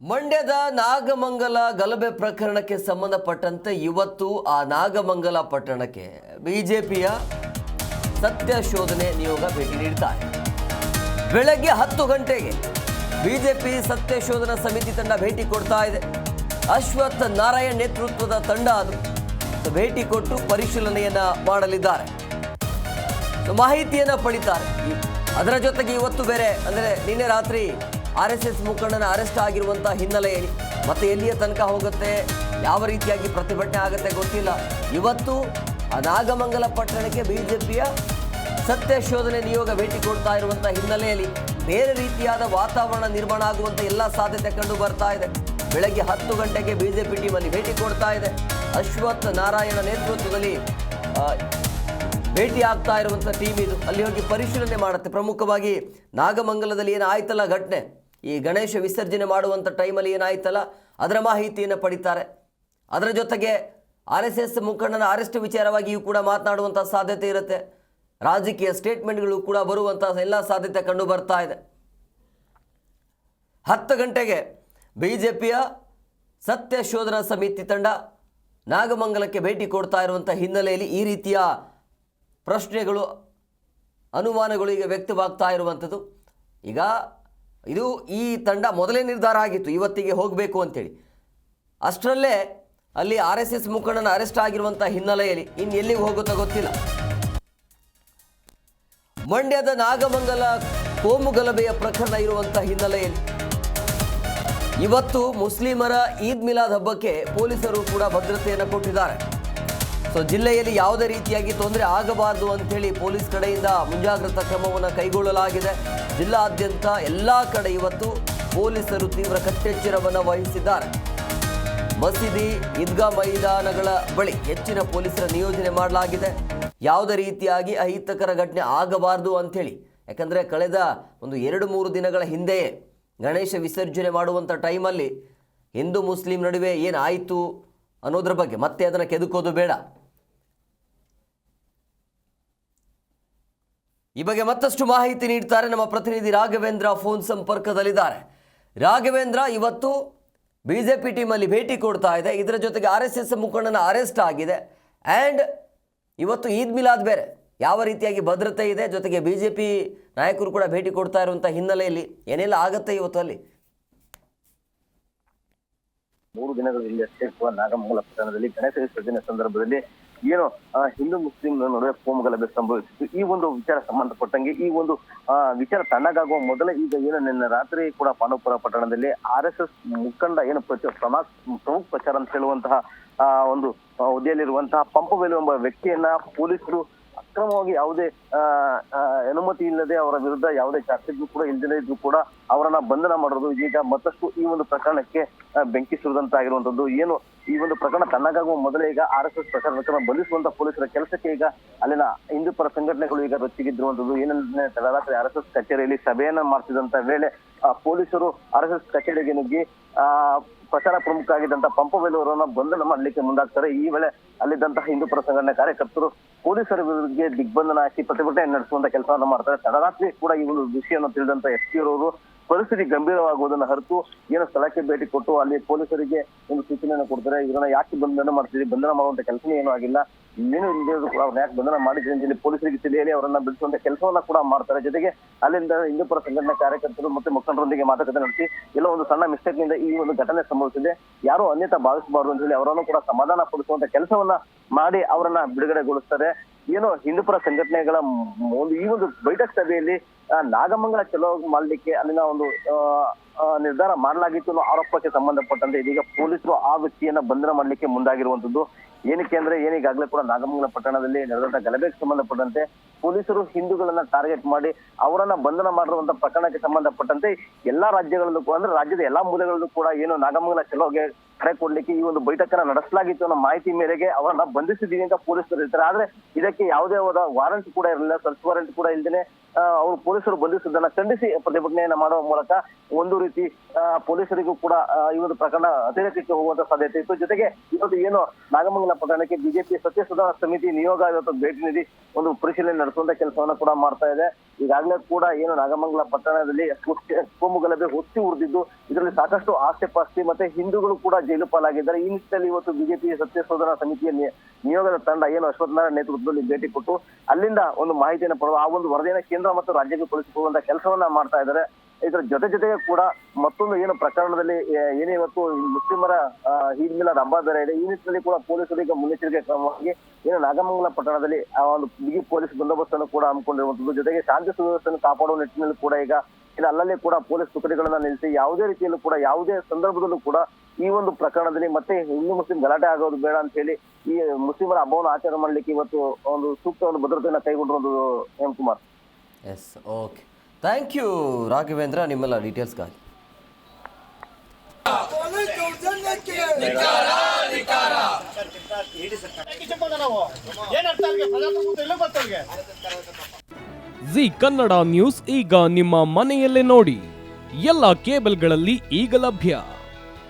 ಮಂಡ್ಯದ ನಾಗಮಂಗಲ ಗಲಭೆ ಪ್ರಕರಣಕ್ಕೆ ಸಂಬಂಧಪಟ್ಟಂತೆ ಇವತ್ತು ಆ ನಾಗಮಂಗಲ ಪಟ್ಟಣಕ್ಕೆ ಬಿಜೆಪಿಯ ಸತ್ಯ ಶೋಧನೆ ನಿಯೋಗ ಭೇಟಿ ನೀಡುತ್ತಾರೆ ಬೆಳಗ್ಗೆ ಹತ್ತು ಗಂಟೆಗೆ ಬಿಜೆಪಿ ಸತ್ಯ ಶೋಧನಾ ಸಮಿತಿ ತಂಡ ಭೇಟಿ ಕೊಡ್ತಾ ಇದೆ. ಅಶ್ವಥ್ ನಾರಾಯಣ್ ನೇತೃತ್ವದ ತಂಡ ಅದು. ಭೇಟಿ ಕೊಟ್ಟು ಪರಿಶೀಲನೆಯನ್ನ ಮಾಡಲಿದ್ದಾರೆ. ಮಾಹಿತಿಯನ್ನ ಪಡಿತಾರೆ. ಅದರ ಜೊತೆಗೆ ಇವತ್ತು ಬೇರೆ, ಅಂದರೆ ನಿನ್ನೆ ರಾತ್ರಿ ಆರ್ ಎಸ್ ಎಸ್ ಮುಖಂಡನ ಅರೆಸ್ಟ್ ಆಗಿರುವಂತಹ ಹಿನ್ನೆಲೆಯಲ್ಲಿ ಮತ್ತೆ ಎಲ್ಲಿಯ ತನಕ ಹೋಗುತ್ತೆ? ಯಾವ ರೀತಿಯಾಗಿ ಪ್ರತಿಭಟನೆ ಆಗುತ್ತೆ ಗೊತ್ತಿಲ್ಲ. ಇವತ್ತು ನಾಗಮಂಗಲ ಪಟ್ಟಣಕ್ಕೆ ಬಿಜೆಪಿಯ ಸತ್ಯ ಶೋಧನೆ ನಿಯೋಗ ಭೇಟಿ ಕೊಡ್ತಾ ಇರುವಂತಹ ಹಿನ್ನೆಲೆಯಲ್ಲಿ ಬೇರೆ ರೀತಿಯಾದ ವಾತಾವರಣ ನಿರ್ಮಾಣ ಆಗುವಂತ ಎಲ್ಲ ಸಾಧ್ಯತೆ ಕಂಡು ಬರ್ತಾ ಇದೆ. ಬೆಳಗ್ಗೆ ಹತ್ತು ಗಂಟೆಗೆ ಬಿಜೆಪಿ ಟೀಮಲ್ಲಿ ಭೇಟಿ ಕೊಡ್ತಾ ಇದೆ. ಅಶ್ವಥ್ ನಾರಾಯಣ ನೇತೃತ್ವದಲ್ಲಿ ಭೇಟಿ ಆಗ್ತಾ ಇರುವಂಥ ಟೀಮ್ ಇದು. ಅಲ್ಲಿ ಹೋಗಿ ಪರಿಶೀಲನೆ ಮಾಡುತ್ತೆ. ಪ್ರಮುಖವಾಗಿ ನಾಗಮಂಗಲದಲ್ಲಿ ಏನಾಯ್ತಲ್ಲ ಘಟನೆ? ಈ ಗಣೇಶ ವಿಸರ್ಜನೆ ಮಾಡುವಂಥ ಟೈಮಲ್ಲಿ ಏನಾಯ್ತಲ್ಲ, ಅದರ ಮಾಹಿತಿಯನ್ನು ಪಡಿತಾರೆ. ಅದರ ಜೊತೆಗೆ ಆರ್ ಎಸ್ ಎಸ್ ಮುಖಂಡನ ಅರೆಸ್ಟ್ ವಿಚಾರವಾಗಿಯೂ ಕೂಡ ಮಾತನಾಡುವಂಥ ಸಾಧ್ಯತೆ ಇರುತ್ತೆ. ರಾಜಕೀಯ ಸ್ಟೇಟ್ಮೆಂಟ್ಗಳು ಕೂಡ ಬರುವಂಥ ಎಲ್ಲ ಸಾಧ್ಯತೆ ಕಂಡು ಬರ್ತಾ ಇದೆ. ಹತ್ತು ಗಂಟೆಗೆ ಬಿ ಜೆ ಪಿಯ ಸತ್ಯ ಶೋಧನಾ ಸಮಿತಿ ತಂಡ ನಾಗಮಂಗಲಕ್ಕೆ ಭೇಟಿ ಕೊಡ್ತಾ ಇರುವಂಥ ಹಿನ್ನೆಲೆಯಲ್ಲಿ ಈ ರೀತಿಯ ಪ್ರಶ್ನೆಗಳು, ಅನುಮಾನಗಳು ಈಗ ವ್ಯಕ್ತವಾಗ್ತಾ ಇರುವಂಥದ್ದು ಈಗ ಇದು ಈ ತಂಡ ಮೊದಲೇ ನಿರ್ಧಾರ ಆಗಿತ್ತು, ಇವತ್ತಿಗೆ ಹೋಗಬೇಕು ಅಂತೇಳಿ. ಅಷ್ಟರಲ್ಲೇ ಅಲ್ಲಿ ಆರ್ ಎಸ್ ಎಸ್ ಮುಖಂಡನ ಅರೆಸ್ಟ್ ಆಗಿರುವಂಥ ಹಿನ್ನೆಲೆಯಲ್ಲಿ ಇನ್ನು ಎಲ್ಲಿಗೆ ಹೋಗುತ್ತೋ ಗೊತ್ತಿಲ್ಲ. ಮಂಡ್ಯದ ನಾಗಮಂಗಲ ಕೋಮು ಗಲಭೆಯ ಪ್ರಕರಣ ಇರುವಂಥ ಹಿನ್ನೆಲೆಯಲ್ಲಿ ಇವತ್ತು ಮುಸ್ಲಿಮರ ಈದ್ ಮಿಲಾದ್ ಹಬ್ಬಕ್ಕೆ ಪೊಲೀಸರು ಕೂಡ ಭದ್ರತೆಯನ್ನು ಕೊಟ್ಟಿದ್ದಾರೆ. ಸೊ ಜಿಲ್ಲೆಯಲ್ಲಿ ಯಾವುದೇ ರೀತಿಯಾಗಿ ತೊಂದರೆ ಆಗಬಾರದು ಅಂಥೇಳಿ ಪೊಲೀಸ್ ಕಡೆಯಿಂದ ಮುಂಜಾಗ್ರತಾ ಕ್ರಮವನ್ನು ಕೈಗೊಳ್ಳಲಾಗಿದೆ. ಜಿಲ್ಲಾದ್ಯಂತ ಎಲ್ಲ ಕಡೆ ಇವತ್ತು ಪೊಲೀಸರು ತೀವ್ರ ಕಟ್ಟೆಚ್ಚರವನ್ನು ವಹಿಸಿದ್ದಾರೆ. ಮಸೀದಿ, ಈದ್ಗಾ ಮೈದಾನಗಳ ಬಳಿ ಹೆಚ್ಚಿನ ಪೊಲೀಸರ ನಿಯೋಜನೆ ಮಾಡಲಾಗಿದೆ. ಯಾವುದೇ ರೀತಿಯಾಗಿ ಅಹಿತಕರ ಘಟನೆ ಆಗಬಾರದು ಅಂಥೇಳಿ. ಯಾಕಂದರೆ ಕಳೆದ ಒಂದು ಎರಡು ಮೂರು ದಿನಗಳ ಹಿಂದೆಯೇ ಗಣೇಶ ವಿಸರ್ಜನೆ ಮಾಡುವಂಥ ಟೈಮಲ್ಲಿ ಹಿಂದೂ ಮುಸ್ಲಿಂ ನಡುವೆ ಏನಾಯಿತು ಅನ್ನೋದ್ರ ಬಗ್ಗೆ ಮತ್ತೆ ಅದನ್ನು ಕೆದಕೋದು ಬೇಡ. ಈ ಬಗ್ಗೆ ಮತ್ತಷ್ಟು ಮಾಹಿತಿ ನೀಡ್ತಾರೆ ನಮ್ಮ ಪ್ರತಿನಿಧಿ ರಾಘವೇಂದ್ರ ಫೋನ್ ಸಂಪರ್ಕದಲ್ಲಿದ್ದಾರೆ. ರಾಘವೇಂದ್ರ, ಇವತ್ತು ಬಿಜೆಪಿ ಟೀಮಲ್ಲಿ ಭೇಟಿ ಕೊಡ್ತಾ ಇದೆ. ಇದರ ಜೊತೆಗೆ ಆರ್ ಎಸ್ ಎಸ್ ಮುಖಂಡನ ಅರೆಸ್ಟ್ ಆಗಿದೆ. ಆ್ಯಂಡ್ ಇವತ್ತು ಈದ್ ಮಿಲಾದ್ ಬೇರೆ. ಯಾವ ರೀತಿಯಾಗಿ ಭದ್ರತೆ ಇದೆ? ಜೊತೆಗೆ ಬಿಜೆಪಿ ನಾಯಕರು ಕೂಡ ಭೇಟಿ ಕೊಡ್ತಾ ಇರುವಂತಹ ಹಿನ್ನೆಲೆಯಲ್ಲಿ ಏನೆಲ್ಲ ಆಗುತ್ತೆ ಇವತ್ತು ಅಲ್ಲಿ? ಮೂರು ದಿನಗಳ ಹಿಂದಷ್ಟೇ ಕೂಡ ನಾಗಮಂಗಲ ಪಟ್ಟಣದಲ್ಲಿ ಗಣೇಶ ವಿಸರ್ಜನೆ ಸಂದರ್ಭದಲ್ಲಿ ಏನು ಹಿಂದೂ ಮುಸ್ಲಿಂ ನಡುವೆ ಕೋಮು ಗಲಭೆ ಸಂಭವಿಸಿತ್ತು. ಈ ಒಂದು ವಿಚಾರ ಸಂಬಂಧಪಟ್ಟಂಗೆ, ಈ ಒಂದು ವಿಚಾರ ತಣ್ಣಗಾಗುವ ಮೊದಲೇ ಈಗ ಏನು ನಿನ್ನೆ ರಾತ್ರಿ ಕೂಡ ಪಾಂಡವಪುರ ಪಟ್ಟಣದಲ್ಲಿ ಆರ್ ಎಸ್ ಎಸ್ ಮುಖಂಡ ಏನು ಪ್ರಮಾ- ಪ್ರಮುಖ ಪ್ರಚಾರ ಅಂತ ಹೇಳುವಂತಹ ಒಂದು ಹುದ್ದೆಯಲ್ಲಿರುವಂತಹ ಪಂಪವೇಲು ಎಂಬ ವ್ಯಕ್ತಿಯನ್ನ ಪೊಲೀಸರು ಅಕ್ರಮವಾಗಿ ಯಾವುದೇ ಅನುಮತಿ ಇಲ್ಲದೆ ಅವರ ವಿರುದ್ಧ ಯಾವುದೇ ಚಾರ್ಜ್ ಕೂಡ ಇಲ್ಲದೇ ಇದ್ರು ಕೂಡ ಅವರನ್ನ ಬಂಧನ ಮಾಡೋದು ಈಗ ಮತ್ತಷ್ಟು ಈ ಒಂದು ಪ್ರಕರಣಕ್ಕೆ ಬೆಂಕಿ ಸುರಿದಂತಾಗಿರುವಂತದ್ದು ಏನು ಈ ಒಂದು ಪ್ರಕರಣ ತನ್ನಾಗುವ ಮೊದಲೇ ಈಗ ಆರ್ ಎಸ್ ಎಸ್ ಪ್ರಕರಣವನ್ನು ಬಂಧಿಸುವಂತ ಪೊಲೀಸರ ಕೆಲಸಕ್ಕೆ ಈಗ ಅಲ್ಲಿನ ಹಿಂದೂ ಪರ ಸಂಘಟನೆಗಳು ಈಗ ರೊಚ್ಚಿಗಿದ್ದಿರುವಂತದ್ದು ಏನಂದ್ರೆ ತಡರಾತ್ರಿ ಆರ್ ಎಸ್ ಎಸ್ ಕಚೇರಿಯಲ್ಲಿ ಸಭೆಯನ್ನ ಮಾಡ್ತಿದ್ದಂತ ವೇಳೆ ಪೊಲೀಸರು ಆರ್ ಎಸ್ ಎಸ್ ಕಚೇರಿಗೆ ನುಗ್ಗಿ, ಆ, ಪ್ರಚಾರ ಪ್ರಮುಖ ಆಗಿದ್ದಂತ ಪಂಪವೇಲು ಅವರನ್ನ ಬಂಧನ ಮಾಡಲಿಕ್ಕೆ ಮುಂದಾಗ್ತಾರೆ. ಈ ವೇಳೆ ಅಲ್ಲಿದ್ದಂತಹ ಹಿಂದೂ ಪರ ಸಂಘಟನೆ ಕಾರ್ಯಕರ್ತರು ಪೊಲೀಸರ ವಿರುದ್ಧ ದಿಗ್ಬಂಧನ ಹಾಕಿ ಪ್ರತಿಭಟನೆ ನಡೆಸುವಂತ ಕೆಲಸವನ್ನು ಮಾಡ್ತಾರೆ. ತಡರಾತ್ರಿ ಕೂಡ ಈ ಒಂದು ವಿಷಯವನ್ನು ತಿಳಿದಂತ ಎಸ್ ಪಿ ಅವರು ಪರಿಸ್ಥಿತಿ ಗಂಭೀರವಾಗುವುದನ್ನು ಹರಿತು ಏನು ಸ್ಥಳಕ್ಕೆ ಭೇಟಿ ಕೊಟ್ಟು ಅಲ್ಲಿ ಪೊಲೀಸರಿಗೆ ಒಂದು ಸೂಚನೆಯನ್ನು ಕೊಡ್ತಾರೆ ಇದನ್ನ ಯಾಕೆ ಬಂಧನ ಮಾಡ್ತೀರಿ ಬಂಧನ ಮಾಡುವಂತ ಕೆಲಸನೇ ಏನೂ ಆಗಿಲ್ಲ. ಇನ್ನೇನು ಇದ್ರು ಕೂಡ ಅವ್ರನ್ನ ಯಾಕೆ ಬಂಧನ ಮಾಡಿದ್ರಿ ಅಂತ ಹೇಳಿ ಪೊಲೀಸರಿಗೆ ತಿಳಿಯಲಿ, ಅವರನ್ನ ಬಿಡಿಸುವಂತ ಕೆಲಸವನ್ನ ಕೂಡ ಮಾಡ್ತಾರೆ. ಜೊತೆಗೆ ಅಲ್ಲಿಂದ ಹಿಂದೂಪರ ಸಂಘಟನೆ ಕಾರ್ಯಕರ್ತರು ಮತ್ತೆ ಮುಖಂಡರೊಂದಿಗೆ ಮಾತುಕತೆ ನಡೆಸಿ, ಎಲ್ಲ ಒಂದು ಸಣ್ಣ ಮಿಸ್ಟೇಕ್ನಿಂದ ಈ ಒಂದು ಘಟನೆ ಸಂಭವಿಸಿದೆ. ಯಾರು ಅನ್ಯತಾ ಭಾವಿಸಬಾರದು ಅಂತ ಹೇಳಿ ಅವರನ್ನು ಕೂಡ ಸಮಾಧಾನ ಪಡಿಸುವಂತ ಕೆಲಸವನ್ನ ಮಾಡಿ ಅವರನ್ನ ಬಿಡುಗಡೆಗೊಳಿಸ್ತಾರೆ. ಏನು ಹಿಂದೂಪುರ ಸಂಘಟನೆಗಳ ಒಂದು ಈ ಒಂದು ಬೈಠಕ್ ಸಭೆಯಲ್ಲಿ ನಾಗಮಂಗಲ ಚಲೋ ಮಾಡಲಿಕ್ಕೆ ಅಲ್ಲಿನ ಒಂದು ನಿರ್ಧಾರ ಮಾಡಲಾಗಿತ್ತು ಅನ್ನೋ ಆರೋಪಕ್ಕೆ ಸಂಬಂಧಪಟ್ಟಂತೆ ಇದೀಗ ಪೊಲೀಸರು ಆ ವ್ಯಕ್ತಿಯನ್ನ ಬಂಧನ ಮಾಡಲಿಕ್ಕೆ ಮುಂದಾಗಿರುವಂತದ್ದು ಏನಕ್ಕೆ ಅಂದ್ರೆ ಏನೀಗಾಗಲೇ ಕೂಡ ನಾಗಮಂಗಲ ಪಟ್ಟಣದಲ್ಲಿ ನಡೆದಂತ ಗಲಭೆಗೆ ಸಂಬಂಧಪಟ್ಟಂತೆ ಪೊಲೀಸರು ಹಿಂದೂಗಳನ್ನ ಟಾರ್ಗೆಟ್ ಮಾಡಿ ಅವರನ್ನ ಬಂಧನ ಮಾಡಿರುವಂತ ಪ್ರಕರಣಕ್ಕೆ ಸಂಬಂಧಪಟ್ಟಂತೆ ಎಲ್ಲಾ ರಾಜ್ಯಗಳಲ್ಲೂ ಕೂಡ, ಅಂದ್ರೆ ರಾಜ್ಯದ ಎಲ್ಲಾ ಮೂಲೆಗಳಲ್ಲೂ ಕೂಡ ಏನು ನಾಗಮಂಗಲ ಚಲೋಗೆ ಕರೆ ಕೊಡ್ಲಿಕ್ಕೆ ಈ ಒಂದು ಬೈಠಕನ ನಡೆಸಲಾಗಿತ್ತು ಅನ್ನೋ ಮಾಹಿತಿ ಮೇರೆಗೆ ಅವರನ್ನ ಬಂಧಿಸಿದೀವಿ ಅಂತ ಪೊಲೀಸರು ಹೇಳ್ತಾರೆ. ಆದ್ರೆ ಇದಕ್ಕೆ ಯಾವುದೇ ವಾರಂಟ್ ಕೂಡ ಇರಲಿಲ್ಲ, ಸರ್ಚ್ ವಾರಂಟ್ ಕೂಡ ಇಲ್ದೇನೆ ಅವರು ಪೊಲೀಸರು ಬಂಧಿಸಿದ್ದನ್ನ ಖಂಡಿಸಿ ಪ್ರತಿಭಟನೆಯನ್ನ ಮಾಡುವ ಮೂಲಕ ಒಂದು ರೀತಿ ಪೊಲೀಸರಿಗೂ ಕೂಡ ಈ ಒಂದು ಪ್ರಕರಣ ಅತಿರೇಕಕ್ಕೆ ಹೋಗುವಂತ ಸಾಧ್ಯತೆ ಇತ್ತು. ಜೊತೆಗೆ ಇವತ್ತು ಏನು ನಾಗಮಂಗಲ ಪ್ರಕರಣಕ್ಕೆ ಬಿಜೆಪಿ ಸತ್ಯಶೋಧನಾ ಸಮಿತಿ ನಿಯೋಗ ಇವತ್ತು ಭೇಟಿ ನೀಡಿ ಒಂದು ಪರಿಶೀಲನೆ ನಡೆಸುವಂತ ಕೆಲಸವನ್ನ ಕೂಡ ಮಾಡ್ತಾ ಇದೆ. ಈಗಾಗಲೇ ಕೂಡ ಏನು ನಾಗಮಂಗಲ ಪಟ್ಟಣದಲ್ಲಿ ಕೋಮುಗಲಭೆ ಕೋಮು ಗಲಭೆ ಹುಟ್ಟಿ ಉರಿದಿದ್ದು, ಇದರಲ್ಲಿ ಸಾಕಷ್ಟು ಆಸ್ತಿ ಪಾಸ್ತಿ ಮತ್ತೆ ಹಿಂದೂಗಳು ಕೂಡ ಜೈಲು ಪಾಲಾಗಿದ್ದಾರೆ, ಈ ನಿಟ್ಟಿನಲ್ಲಿ ಇವತ್ತು ಬಿಜೆಪಿ ಸತ್ಯಶೋಧನಾ ಸಮಿತಿಯ ನಿ- ನಿಯೋಗದ ತಂಡ ಏನು ಅಶ್ವಥ್ ನೇತೃತ್ವದಲ್ಲಿ ಭೇಟಿ ಕೊಟ್ಟು ಅಲ್ಲಿಂದ ಒಂದು ಮಾಹಿತಿಯನ್ನು ಪಡೆದು ಆ ಒಂದು ವರದಿಯನ್ನು ಕೇಂದ್ರ ಮತ್ತು ರಾಜ್ಯಕ್ಕೆ ಕಳಿಸಿಕೊಳ್ಳುವಂತ ಕೆಲಸವನ್ನ ಮಾಡ್ತಾ ಇದ್ದಾರೆ. ಇದರ ಜೊತೆ ಜೊತೆಗೆ ಕೂಡ ಮತ್ತೊಂದು ಏನು ಪ್ರಕರಣದಲ್ಲಿ ಏನೇ ಇವತ್ತು ಮುಸ್ಲಿಮರ ಹಬ್ಬ ಬೇರೆ ಇದೆ, ಈ ನಿಟ್ಟಿನಲ್ಲಿ ಕೂಡ ಪೊಲೀಸರು ಈಗ ಮುನ್ನೆಚ್ಚರಿಕೆ ಕ್ರಮವಾಗಿ ಏನು ನಾಗಮಂಗಲ ಪಟ್ಟಣದಲ್ಲಿ ಆ ಒಂದು ಬಿಗಿ ಪೊಲೀಸ್ ಬಂದೋಬಸ್ತ್ ಅನ್ನು ಕೂಡ ಹಮ್ಮಿಕೊಂಡಿರುವಂತದ್ದು. ಜೊತೆಗೆ ಶಾಂತಿ ಸುವ್ಯವಸ್ಥೆಯನ್ನು ಕಾಪಾಡುವ ನಿಟ್ಟಿನಲ್ಲಿ ಕೂಡ ಈಗ ಇಲ್ಲ ಅಲ್ಲಲ್ಲಿ ಕೂಡ ಪೊಲೀಸ್ ತುಕಡಿಗಳನ್ನ ನಿಲ್ಲಿಸಿ, ಯಾವುದೇ ರೀತಿಯಲ್ಲೂ ಕೂಡ, ಯಾವುದೇ ಸಂದರ್ಭದಲ್ಲೂ ಕೂಡ ಈ ಒಂದು ಪ್ರಕರಣದಲ್ಲಿ ಮತ್ತೆ ಹಿಂದೂ ಮುಸ್ಲಿಂ ಗಲಾಟೆ ಆಗೋದು ಬೇಡ ಅಂತ ಹೇಳಿ ಈ ಮುಸ್ಲಿಮರ ಹಬ್ಬವನ್ನು ಆಚರಣೆ ಮಾಡ್ಲಿಕ್ಕೆ ಇವತ್ತು ಒಂದು ಸೂಕ್ತ ಒಂದು ಭದ್ರತೆಯನ್ನ ಕೈಗೊಂಡಿರೋದು Hemakumar S okay thank you Raghavendra ನಿಮ್ಮೆಲ್ಲ ಡೀಟೇಲ್ಸ್ಗಾಗಿ ಜಿ ಕನ್ನಡ ನ್ಯೂಸ್ ಈಗ ನಿಮ್ಮ ಮನೆಯಲ್ಲೇ ನೋಡಿ. ಎಲ್ಲ ಕೇಬಲ್ಗಳಲ್ಲಿ ಈಗ ಲಭ್ಯ.